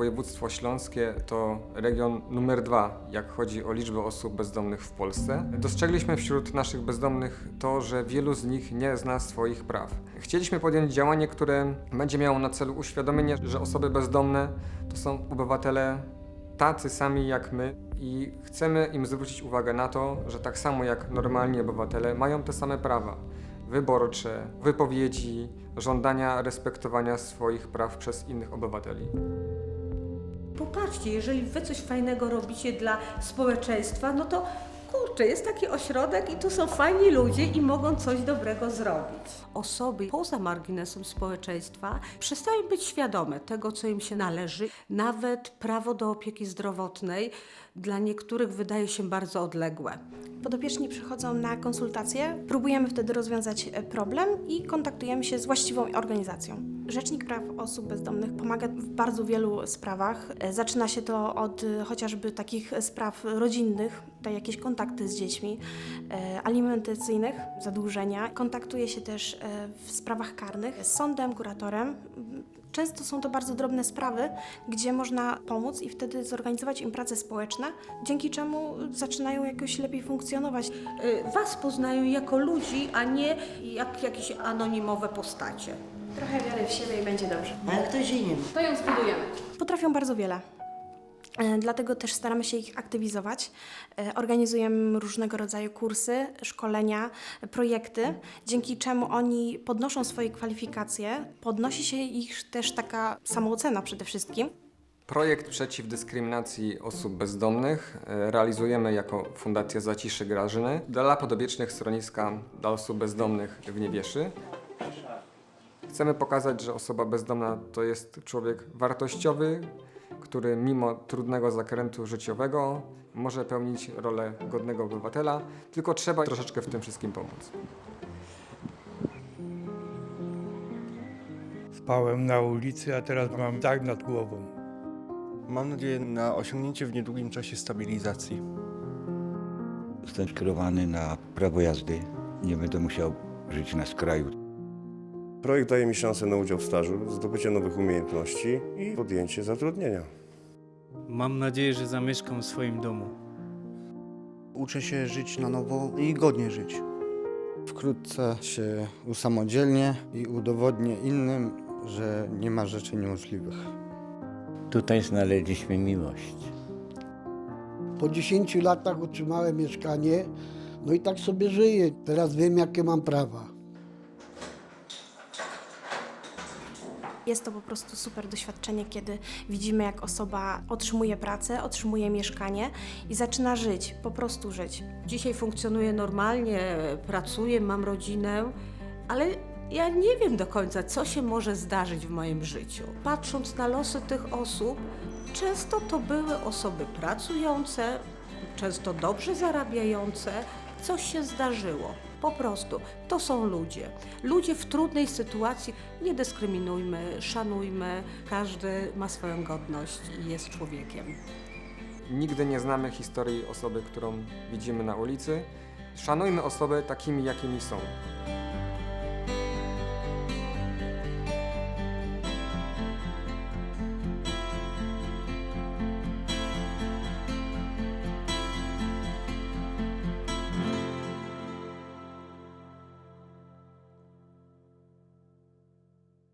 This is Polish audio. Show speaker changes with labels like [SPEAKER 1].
[SPEAKER 1] województwo śląskie to region numer dwa, jak chodzi o liczbę osób bezdomnych w Polsce. Dostrzegliśmy wśród naszych bezdomnych to, że wielu z nich nie zna swoich praw. Chcieliśmy podjąć działanie, które będzie miało na celu uświadomienie, że osoby bezdomne to są obywatele tacy sami jak my i chcemy im zwrócić uwagę na to, że tak samo jak normalni obywatele mają te same prawa wyborcze, wypowiedzi, żądania respektowania swoich praw przez innych obywateli.
[SPEAKER 2] Popatrzcie, jeżeli wy coś fajnego robicie dla społeczeństwa, no to kurczę, jest taki ośrodek i tu są fajni ludzie i mogą coś dobrego zrobić. Osoby poza marginesem społeczeństwa przestają być świadome tego, co im się należy. Nawet prawo do opieki zdrowotnej dla niektórych wydaje się bardzo odległe.
[SPEAKER 3] Podopieczni przychodzą na konsultacje, próbujemy wtedy rozwiązać e, problem i kontaktujemy się z właściwą organizacją. Rzecznik Praw Osób Bezdomnych pomaga w bardzo wielu sprawach. E, Zaczyna się to od e, chociażby takich spraw rodzinnych, tutaj jakieś kontakty z dziećmi, alimentacyjnych, zadłużenia. Kontaktuje się też w sprawach karnych z sądem, kuratorem. Często są to bardzo drobne sprawy, gdzie można pomóc i wtedy zorganizować im prace społeczne, dzięki czemu zaczynają jakoś lepiej funkcjonować.
[SPEAKER 2] Y, Was poznają jako ludzi, a nie jak jakieś anonimowe postacie.
[SPEAKER 3] Trochę wiary w siebie i będzie dobrze.
[SPEAKER 4] A jak ktoś inny?
[SPEAKER 3] To ją zbudujemy. Potrafią bardzo wiele. E, Dlatego też staramy się ich aktywizować. E, Organizujemy różnego rodzaju kursy, szkolenia, projekty, dzięki czemu oni podnoszą swoje kwalifikacje, podnosi się ich też taka samoocena przede wszystkim.
[SPEAKER 1] Projekt przeciw dyskryminacji osób bezdomnych e, realizujemy jako Fundacja Zaciszy Grażyny dla podobiecznych schroniska dla osób bezdomnych w Niewieszy. Chcemy pokazać, że osoba bezdomna to jest człowiek wartościowy, który mimo trudnego zakrętu życiowego może pełnić rolę godnego obywatela, tylko trzeba troszeczkę w tym wszystkim pomóc.
[SPEAKER 5] Spałem na ulicy, a teraz mam dach nad głową.
[SPEAKER 6] Mam nadzieję na osiągnięcie w niedługim czasie stabilizacji.
[SPEAKER 7] Jestem skierowany na prawo jazdy. Nie będę musiał żyć na skraju.
[SPEAKER 8] Projekt daje mi szansę na udział w stażu, zdobycie nowych umiejętności i podjęcie zatrudnienia.
[SPEAKER 9] Mam nadzieję, że zamieszkam w swoim domu.
[SPEAKER 10] Uczę się żyć na nowo i godnie żyć. Wkrótce się usamodzielnię i udowodnię innym, że nie ma rzeczy niemożliwych.
[SPEAKER 7] Tutaj znaleźliśmy miłość.
[SPEAKER 11] Po 10 latach otrzymałem mieszkanie, no i tak sobie żyję. Teraz wiem, jakie mam prawa.
[SPEAKER 3] Jest to po prostu super doświadczenie, kiedy widzimy, jak osoba otrzymuje pracę, otrzymuje mieszkanie i zaczyna żyć, po prostu żyć.
[SPEAKER 2] Dzisiaj funkcjonuję normalnie, pracuję, mam rodzinę, ale ja nie wiem do końca, co się może zdarzyć w moim życiu. Patrząc na losy tych osób, często to były osoby pracujące, często dobrze zarabiające, coś się zdarzyło. Po prostu to są ludzie. Ludzie w trudnej sytuacji. Nie dyskryminujmy, szanujmy. Każdy ma swoją godność i jest człowiekiem.
[SPEAKER 1] Nigdy nie znamy historii osoby, którą widzimy na ulicy. Szanujmy osoby takimi, jakimi są.